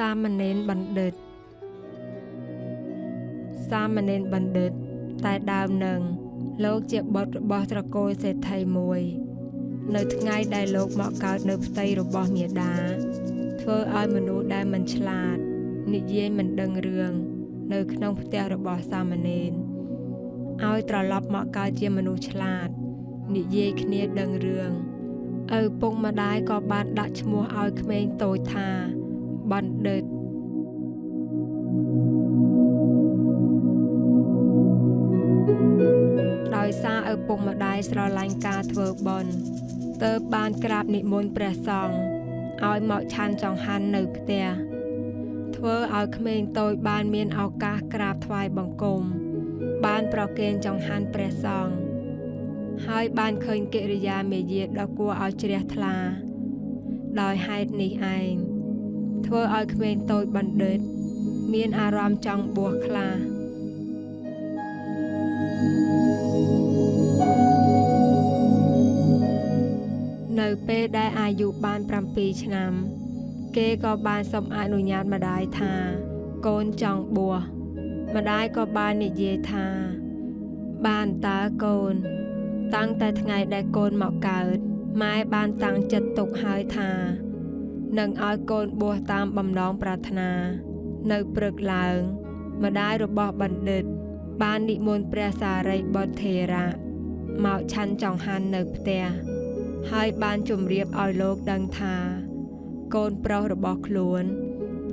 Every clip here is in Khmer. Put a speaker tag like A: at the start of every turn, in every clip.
A: សាមណេរបណ្ឌិត សាមណេរបណ្ឌិត តែដើមនឹងលោកជាបុត្ររបស់ត្រកូលសេដ្ឋីមួយ នៅថ្ងៃដែលលោកមកកើតនៅផ្ទៃរបស់មាតាធ្វើឲ្យមនុស្សដែលមិនឆ្លាត និយាយមិនដឹងរឿងនៅក្នុងផ្ទះរបស់សាមណេរឲ្យត្រឡប់មកកើតជាមនុស្សឆ្លាត និយាយគ្នាដឹងរឿងឪពុកម្ដាយក៏បានដាក់ឈ្មោះឲ្យក្មេងតូចថា បណ្ឌិតដោយសារឪពុកម្ដាយស្រឡាញ់ការធ្វើបុណ្យទើបបានក្រាបនិមន្តព្រះសង្ឃឲ្យមកឆាន់ចង្ហាន់នៅផ្ទះធ្វើឲ្យក្មេងតូចបានមានឱកាសក្រាបថ្វាយបង្គំបានប្រគេនចង្ហាន់ព្រះសង្ឃហើយបានឃើញកិរិយាមេយាដ៏គួរឲ្យជ្រះថ្លា ដោយហេតុនេះឯង ធ្វើឲ្យក្មេងតូចបណ្ឌិត មានអារម្មណ៍ចង់បួសខ្លាចនៅពេលដែលអាយុបាន7ឆ្នាំ គេក៏បានសុំអនុញ្ញាតម្ដាយថា កូនចង់បួសម្ដាយក៏បាននិយាយថា បានតើកូន តាំងតែថ្ងៃដែលកូនមកកើតម៉ែបានតាំងចិត្តទុកហើយថា នឹងឲ្យកូនបួសតាមបំណងប្រាថ្នា នៅព្រឹកឡើង ម្ដាយរបស់បណ្ឌិត បាននិមន្តព្រះសារីបុត្រថេរៈមកឆាន់ចង្ហាន់នៅផ្ទះហើយបានជម្រាបឲ្យលោកដឹងថា កូនប្រុសរបស់ខ្លួន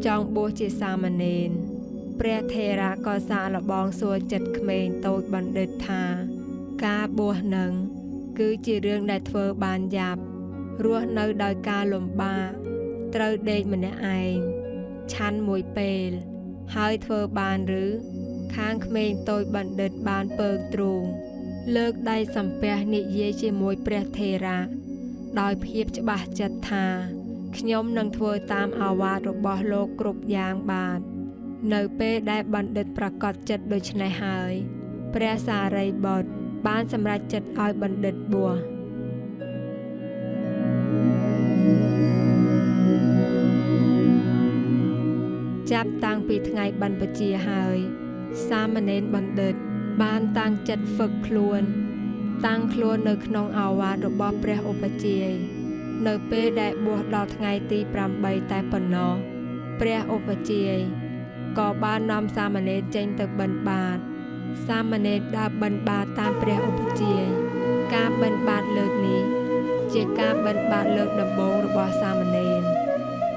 A: ចង់បួសជាសាមណេរព្រះថេរៈក៏សាកល្បងសួរចិត្តក្មេងតូចបណ្ឌិតថា ការបួសនឹងគឺជារឿងដែលធ្វើបានយ៉ាប់រស់នៅដោយការលំបាក ត្រូវដេកម្នាក់ឯងឆាន់មួយពេល ហើយធ្វើបានឬ ខាងក្មេងតូចបណ្ឌិតបានពើងទ្រូងលើកដៃសំពះនិយាយជាមួយព្រះថេរៈដោយភាពច្បាស់ចិត្តថាខ្ញុំនឹងធ្វើតាមអាវាតរបស់លោកគ្រប់យ៉ាងបាទនៅពេលដែលបណ្ឌិតប្រកាសចិត្តដូច្នេះហើយ ព្រះសារីបុត្របានសម្រេចចិត្តឲ្យបណ្ឌិតបួស ចាប់តាំងពីថ្ងៃបិណ្ឌបជាហើយ សាមណេរបណ្ឌិត បានតាំងចិត្តហ្វឹកខ្លួន តាំងខ្លួននៅក្នុងអាវាតរបស់ព្រះឧបជាយនៅពេលដែលបួសដល់ថ្ងៃទី8តែប៉ុណ្ណោះព្រះឧបជាយក៏បាននាំសាមណេរចេញទៅបិណ្ឌបាត សាមណេរដើរបិណ្ឌបាតតាមព្រះឧបជាយការបិណ្ឌបាតលើកនេះ ជាការបិណ្ឌបាតលើកដំបូងរបស់សាមណេរ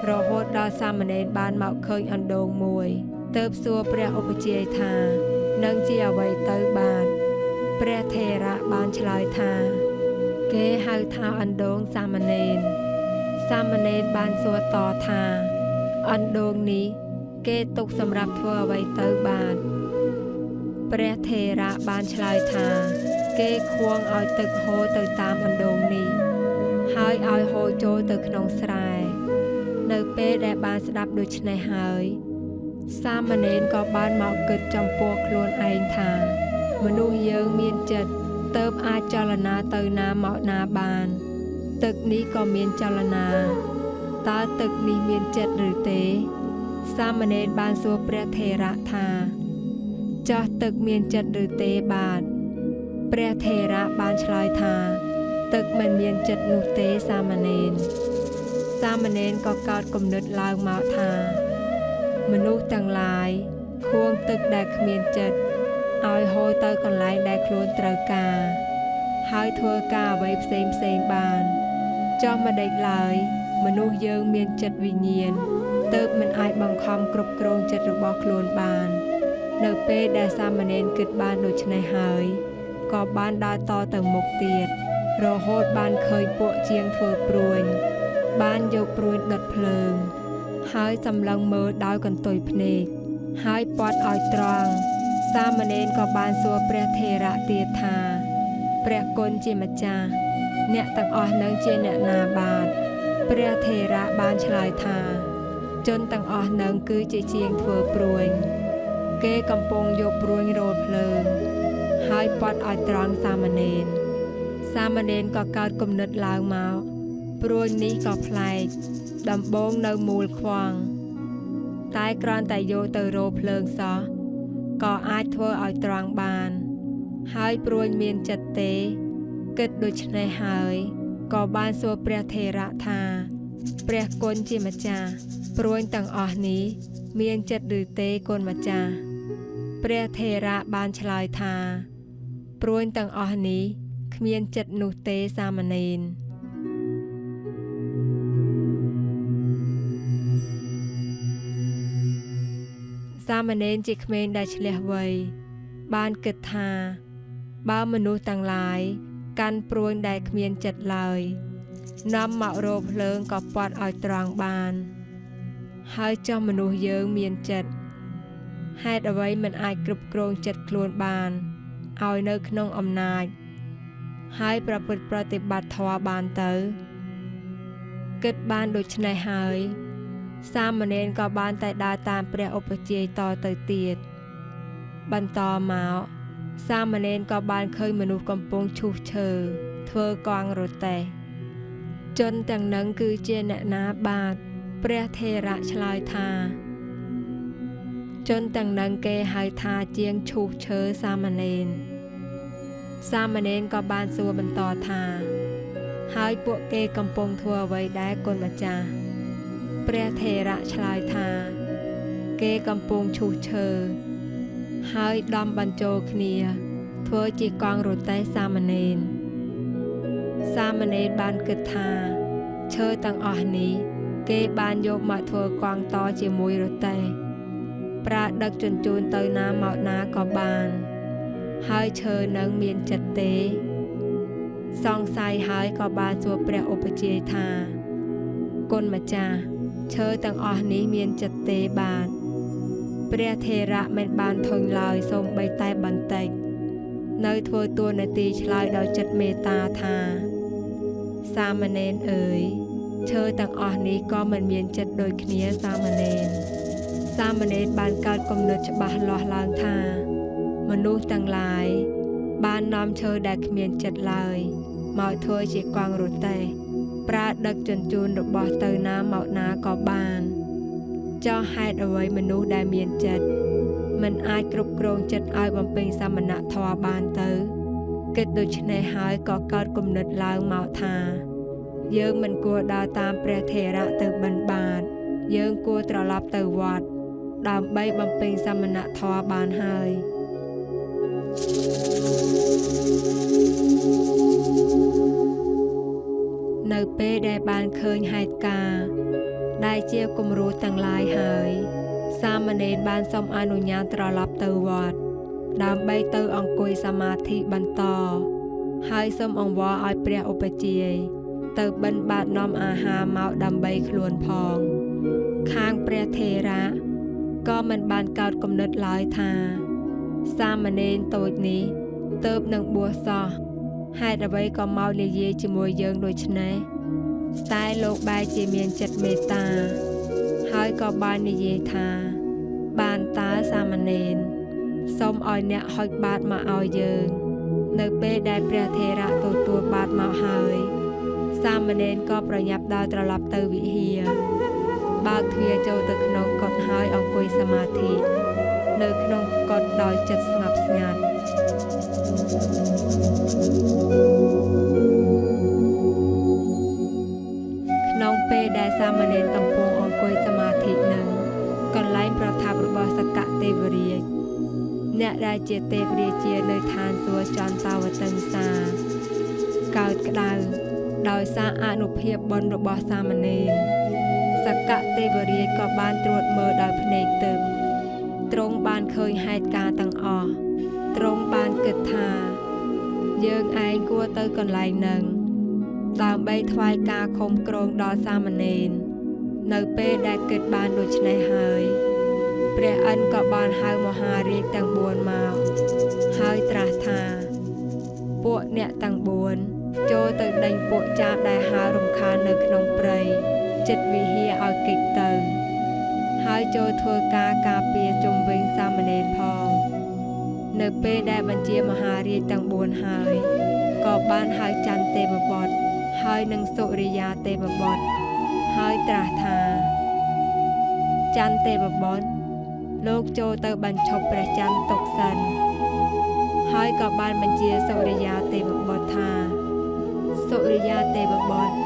A: រហូតដល់សាមណេរបានមកឃើញអណ្ដូងមួយទើបសួរព្រះឧបជាយថានឹងជាអ្វីទៅបាទព្រះថេរៈបានឆ្លើយថា គេហៅថាអណ្ដូងសាមណេរសាមណេរបានសួរតថាអណ្ដូងនេះ គេទុកសម្រាប់ធ្វើអ្វីទៅបាទព្រះថេរៈបានឆ្លើយថា គេខួងឲ្យទឹកហូរទៅតាមអណ្ដូងនេះ ហើយឲ្យហូរចូលទៅក្នុងស្រែ នៅពេលដែលបានស្ដាប់ដូច្នេះហើយ សាមណេរក៏បានមកគិតចំពោះខ្លួនឯងថា មនុស្សយើងមានចិត្តទៅបអាចចលនាទៅណាមកណាបាន ទឹកនេះក៏មានចលនាតើទឹកនេះមានចិត្តឬទេ សាមណេរបានសួរព្រះថេរៈថាចោះទឹកមានចិត្តឬទេបាទព្រះថេរៈបានឆ្លើយថា ទឹកមិនមានចិត្តនោះទេសាមណេរ សាមណេរក៏កើតគំនិតឡើងមកថា មនុស្សទាំងឡាយខួងទឹកដែលគ្មានចិត្តឲ្យហូរទៅកន្លែងដែលខ្លួនត្រូវការ ហើយធ្វើការអ្វីផ្សេងផ្សេងបានចោះមិនដេចឡើយ មនុស្សយើងមានចិត្តវិញ្ញាណទើបមិនអាចបង្ខំគ្រប់គ្រងចិត្តរបស់ខ្លួនបាន នៅពេលដែលសាមណេរគិតបានដូច្នេះហើយក៏បានដើរតទៅមុខទៀតរហូតបានឃើញពួកជាងធ្វើព្រួញ បានយកព្រួញដុតភ្លើង ហើយសម្លឹងមើលដោយកន្ទុយភ្នែកហើយពាត់ឲ្យត្រង់សាមណេរក៏បានសួរព្រះថេរៈទៀតថាព្រះគុណជាម្ចាស់អ្នកទាំងអស់នឹងជាអ្នកណាបាទព្រះថេរៈបានឆ្លើយថា ជនទាំងអស់នឹងគឺជាជាងធ្វើព្រួយគេកំពុងយកព្រួយរោលភ្លើង ហើយពាត់ឲ្យត្រង់សាមណេរសាមណេរក៏កើតគំនិតឡើងមក ព្រួយនេះក៏ប្លែកដំបងនៅមូលខ្វាងតែគ្រាន់តែយកទៅរោភ្លើងសោះក៏អាចធ្វើឲ្យត្រង់បាន ហើយព្រួយមានចិត្តទេគិតដូច្នេះហើយក៏បានសួរព្រះថេរៈថាព្រះគុណជាម្ចាស់ព្រួយទាំងអស់នេះ មានចិត្តឬទេគុណម្ចាស់ព្រះថេរៈបានឆ្លើយថាព្រួយទាំងអស់នេះគ្មានចិត្តនោះទេសាមណេរ សាមណេរជាក្មេងដែលឆ្លះវ័យបានគិតថា បើមនុស្សទាំងឡាយកាន់ព្រួយដែលគ្មានចិត្តឡើយនាំមករោភ្លើងក៏ពាត់ឲ្យត្រង់បាន ហើយចោះមនុស្សយើងមានចិត្តហេតុអ្វីមិនអាចគ្រប់គ្រងចិត្តខ្លួនបានឲ្យនៅក្នុងអំណាច ហើយប្រព្រឹត្តប្រតិបត្តិធម៌បានទៅ គិតបានដូច្នេះហើយ សាមណេរក៏បានតែដើរតាមព្រះឧបជាយតទៅទៀតបន្តមកសាមណេរក៏បានឃើញមនុស្សកំពុងឈូសឈើធ្វើកងរទេះជនទាំងនឹងគឺជាអ្នកណាបាទព្រះថេរៈឆ្លើយថា ជនទាំងនឹងគេហៅថាជាងឈូសឈើសាមណេរសាមណេរក៏បានសួរបន្តថា ហើយពួកគេកំពុងធ្វើអ្វីដែរគុណម្ចាស់ ព្រះថេរៈឆ្លើយថា គេកំពុងឈូសឈើហើយដំបញ្ចូលគ្នា ធ្វើជាកងរទេះសាមណេរសាមណេរបានគិតថាឈើទាំងអស់នេះ គេបានយកមកធ្វើកងតជាមួយរទេះប្រើដឹកជញ្ជូនទៅណាមកណាក៏បាន ហើយឈើនឹងមានចិត្តទេសង្ស័យហើយក៏បានសួរព្រះឧបជាយថាគុណម្ចាស់ ឈើទាំងអស់នេះមានចិត្តទេបាទព្រះថេរៈមិនបានធុញឡើយសូមបីតែបន្តិចនៅធ្វើតួនាទីឆ្លើយដោយចិត្តមេត្តាថាសាមណេរអើយឈើទាំងអស់នេះក៏មិនមានចិត្តដូចគ្នាសាមណេរសាមណេរបានកើតគំនិតច្បាស់លាស់ឡើងថា មនុស្សទាំងឡាយបាននាំឈើដែលគ្មានចិត្តឡើយមកធ្វើជាកងរទេះ ប្រើដឹកជញ្ជូនរបស់ទៅណាមកណាក៏បានចោះហេតុអ្វីមនុស្សដែលមានចិត្តមិនអាចគ្រប់គ្រងចិត្តឲ្យបំពេញសមណធម៌បានទៅគិតដូច្នេះហើយក៏កើតគំនិតឡើងមកថា យើងមិនគួរដើរតាមព្រះថេរៈទៅបិណ្ឌបាត យើងគួរត្រឡប់ទៅវត្តដើម្បីបំពេញសមណធម៌បានហើយ នៅពេលដែលបានឃើញហេតុការណ៍ដែលជាគំរូទាំងឡាយហើយ សាមណេរបានសូមអនុញ្ញាតត្រឡប់ទៅវត្តដើម្បីទៅអង្គុយសមាធិបន្ត ហើយសូមអង្វរឲ្យព្រះឧបជាយទៅបិណ្ឌបាតនាំអាហារមកដើម្បីខ្លួនផង ខាងព្រះថេរៈក៏មិនបានកើតគំនិតឡើយថា សាមណេរតូចនេះ ទៅបនឹងបួសសោះ ហេតុអ្វីក៏មកលាយាយជាមួយយើងដូចនេះតែលោកបែរជាមានចិត្តមេត្តា ហើយក៏បាននិយាយថា បានតើសាមណេរសូមឲ្យអ្នកហុចបាតមកឲ្យយើង នៅពេលដែលព្រះថេរៈទទួលបាតមកហើយ សាមណេរក៏ប្រញាប់ដើរត្រឡប់ទៅវិហារបើកទ្វារចូលទៅក្នុងកុដិហើយអង្គុយសមាធិនៅក្នុងកុដិដោយចិត្តស្ងប់ស្ងាត់ ពេលដែលសាមណេរកំពុងអង្គុយសមាធិនឹងកន្លែងប្រថាប់របស់សកទេវរាជអ្នកដែលជាទេវរាជានៅឋានសួគ៌ចន្ទវតង្សាកើតក្តៅដោយសារអនុភាពបុណ្យរបស់សាមណេរសកទេវរាជក៏បានត្រួតមើលដោយភ្នែកទើបទ្រង់បានឃើញហេតុការណ៍ទាំងអស់ទ្រង់បានគិតថា យើងឯងគួរទៅកន្លែងនឹងដើម្បីថ្វាយការខំក្រងដល់សាមណេរនៅពេលដែលគិតបានដូច្នេះហើយព្រះអិនក៏បានហៅមហារាជទាំង4មកហើយត្រាស់ថាពួកអ្នកទាំង4ចូលទៅដេញពួកចាបដែលហើរំខាននៅក្នុងព្រៃចិត្តវិហារឲ្យកិច្ចទៅ ហើយចូលធ្វើការការពារជុំវិញសាមណេរផង នៅពេលដែលបញ្ជាមហារាជទាំង4ហើយក៏បានហៅច័ន្ទទេវបុត្រហើយនឹងសុរិយាទេវបុត្រហើយត្រាស់ថាច័ន្ទទេវបុត្រលោកចូលទៅបញ្ឈប់ព្រះច័ន្ទទុកសិនហើយក៏បានបញ្ជាសុរិយាទេវបុត្រថាសុរិយាទេវបុត្រ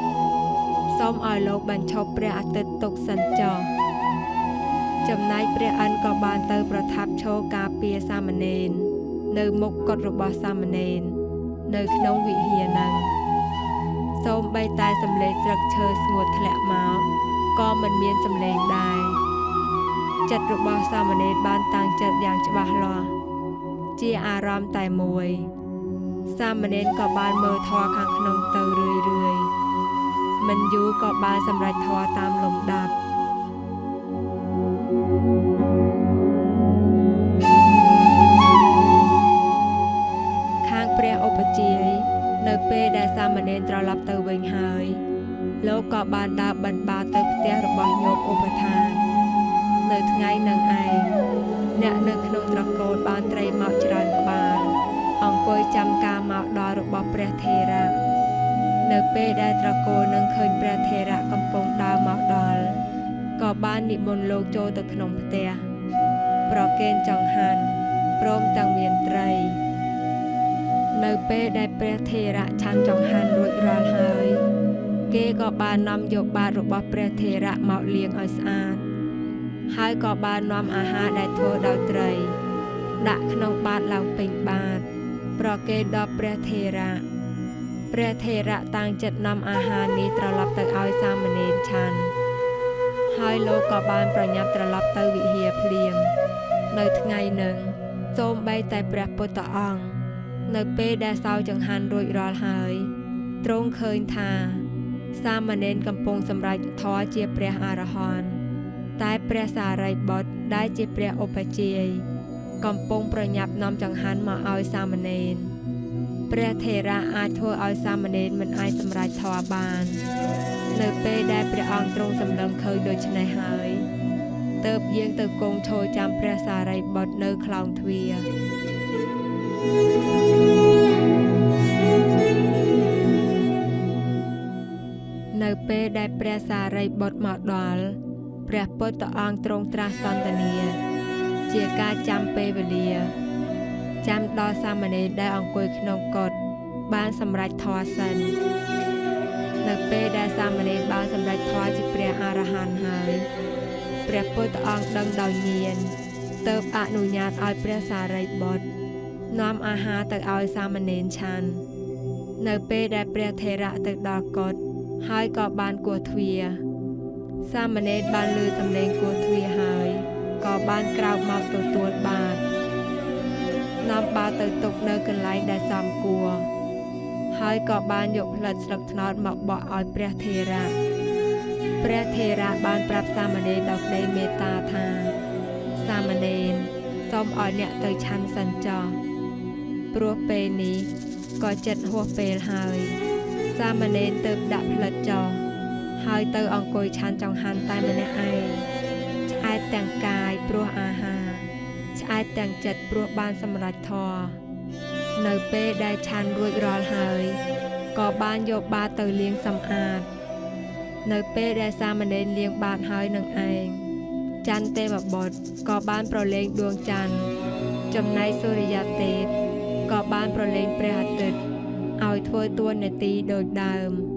A: សូមឲ្យលោកបញ្ឈប់ព្រះអាទិត្យទុកសិនចុះ ចំណែកព្រះអិនក៏បានទៅប្រថាប់ឈរការពារសាមណេរនៅមុខកុដិរបស់សាមណេរនៅក្នុងវិហារហ្នឹងសូមបីតែសំឡេងស្លឹកឈើស្ងួតធ្លាក់មកក៏មិនមានសំឡេងដែរចិត្តរបស់សាមណេរបានតាំងចិត្តយ៉ាងច្បាស់លាស់ជាអារម្មណ៍តែមួយ សាមណេរក៏បានមើលធម៌ខាងក្នុងទៅរឿយរឿយមិនយូរក៏បានសម្រេចធម៌តាមលំដាប់ ដែលសាមណេរត្រឡប់ទៅវិញហើយ លោកក៏បានដើរបិណ្ឌបាតទៅផ្ទះរបស់ញោមឧបថាននៅថ្ងៃនឹងឯងអ្នកនៅក្នុងត្រកូលបានត្រីមកច្រើនក្បាលអង្គុយចាំការមកដល់របស់ព្រះថេរៈនៅពេលដែលត្រកូលនឹងឃើញព្រះថេរៈកំពុងដើរមកដល់ក៏បាននិមន្តលោកចូលទៅក្នុងផ្ទះប្រគេនចង្ហាន់ព្រមទាំងមានត្រី នៅពេលដែលព្រះថេរៈឆាន់ចង្ហាន់រួចរាល់ហើយ គេក៏បាននាំយកបាតរបស់ព្រះថេរៈមកលាងឲ្យស្អាត ហើយក៏បាននាំអាហារដែលធ្វើដោយត្រី ដាក់ក្នុងបាតឡើងពេញបាត ប្រគេនដល់ព្រះថេរៈព្រះថេរៈតាំងចិត្តនាំអាហារនេះត្រឡប់ទៅឲ្យសាមណេរឆាន់ហើយលោកក៏បានប្រញាប់ត្រឡប់ទៅវិហារភ្លាម នៅថ្ងៃនឹងសូមបីតែព្រះពុទ្ធអង្គ នៅពេលដែលសោចង្ហាន់រួចរាល់ហើយទ្រង់ឃើញថា សាមណេរកំពុងសម្រេចធម៌ជាព្រះអរហន្តតែព្រះសារីបុត្រដែលជាព្រះឧបជាយកំពុងប្រញាប់នាំចង្ហាន់មកឲ្យសាមណេរព្រះថេរៈអាចធ្វើឲ្យសាមណេរមិនអាចសម្រេចធម៌បាន នៅពេលដែលព្រះអង្គទ្រង់សម្លឹងឃើញដូច្នេះហើយទើបយាងទៅគង់ឈរចាំព្រះសារីបុត្រនៅខ្លោងទ្វារ នៅពេលដែលព្រះសារីបុត្រមកដល់ព្រះពុទ្ធអង្គទ្រង់ត្រាស់សន្ទនា ជាការចាំពេលវេលា ចាំដល់សាមណេរដែលអង្គុយក្នុងកុដិបានសម្រេចធម៌សិននៅពេលដែលសាមណេរបានសម្រេចធម៌ជាព្រះអរហន្តហើយព្រះពុទ្ធអង្គដឹងដោយញាណទើបអនុញ្ញាតឲ្យព្រះសារីបុត្រ នាំអាហារទៅឲ្យសាមណេរឆាន់នៅពេលដែលព្រះថេរៈទៅដល់កុដិហើយក៏បានគោះទ្វារសាមណេរបានលឺសំឡេងគោះទ្វារហើយក៏បានក្រោកមកទទួលបាតនាំបាតទៅទុកនៅកន្លែងដែលសមគួរហើយក៏បានយកផ្លិតស្លឹកត្នោតមកបក់ឲ្យព្រះថេរៈព្រះថេរៈបានប្រាប់សាមណេរដោយក្តីមេត្តាថាសាមណេរសូមឲ្យអ្នកទៅឆាន់សិនចុះ ព្រោះពេលនេះក៏ចិត្តហួសពេលហើយ សាមណេរទើបដាក់ផ្លិតចុះហើយទៅអង្គុយឆាន់ចង្ហាន់តែម្នាក់ឯងឆ្អែតទាំងកាយព្រោះអាហារឆ្អែតទាំងចិត្តព្រោះបានសម្រេចធម៌នៅពេលដែលឆាន់រួចរាល់ហើយក៏បានយកបាតទៅលាងសម្អាត នៅពេលដែលសាមណេរលាងបាតហើយនឹងឯងច័ន្ទទេវបុត្រក៏បានប្រឡែងដួងច័ន្ទចំណែកសូរិយទេព ក៏បានប្រឡែងព្រះអាទិត្យឲ្យធ្វើតួនាទីដូចដើម។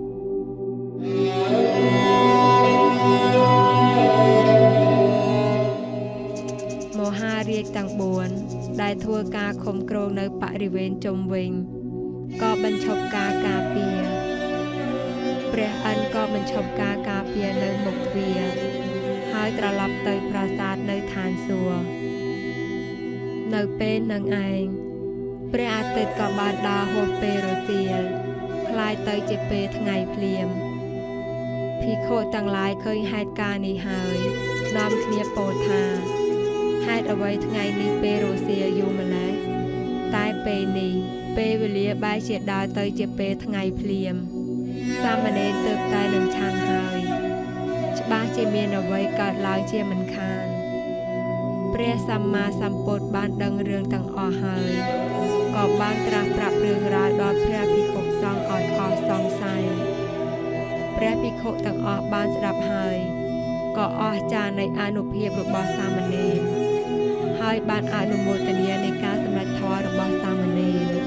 A: មហារាជទាំង4ដែលធ្វើការឃុំគ្រងនៅបរិវេណជុំវិញក៏បញ្ឈប់ការការពារព្រះអិនក៏បញ្ឈប់ការការពារនៅមុខទ្វារហើយត្រឡប់ទៅប្រាសាទនៅឋានសួគ៌នៅពេលនឹងឯង ព្រះអាទិត្យក៏បានដើរហួសពេលរសៀលคล้ายទៅជាពេលថ្ងៃភ្លៀងភិក្ខុទាំងឡាយឃើញហេតុការណ៍នេះហើយនាំគ្នាពោលថាហេតុអ្វីថ្ងៃនេះពេលរសៀលយូរម្ល៉េះតែពេលនេះពេលវេលាបែរជាដើរទៅជាពេលថ្ងៃភ្លៀងសាមណេរទើបតែនឹងឆាន់ហើយច្បាស់ជាមានអ្វីកើតឡើងជាមិនខានព្រះសម្មាសម្ពុទ្ធបានដឹងរឿងទាំងអស់ហើយ ក៏បានត្រាស់ប្រាប់រឿងរ៉ាវដល់ព្រះភិក្ខុសង្ឃឲ្យអស់សង្ស័យព្រះភិក្ខុទាំងអស់បានស្ដាប់ហើយក៏អស្ចារ្យនៃអនុភាពរបស់សាមណេរហើយបានអនុមោទនានៃការសម្រេចធម៌របស់សាមណេរ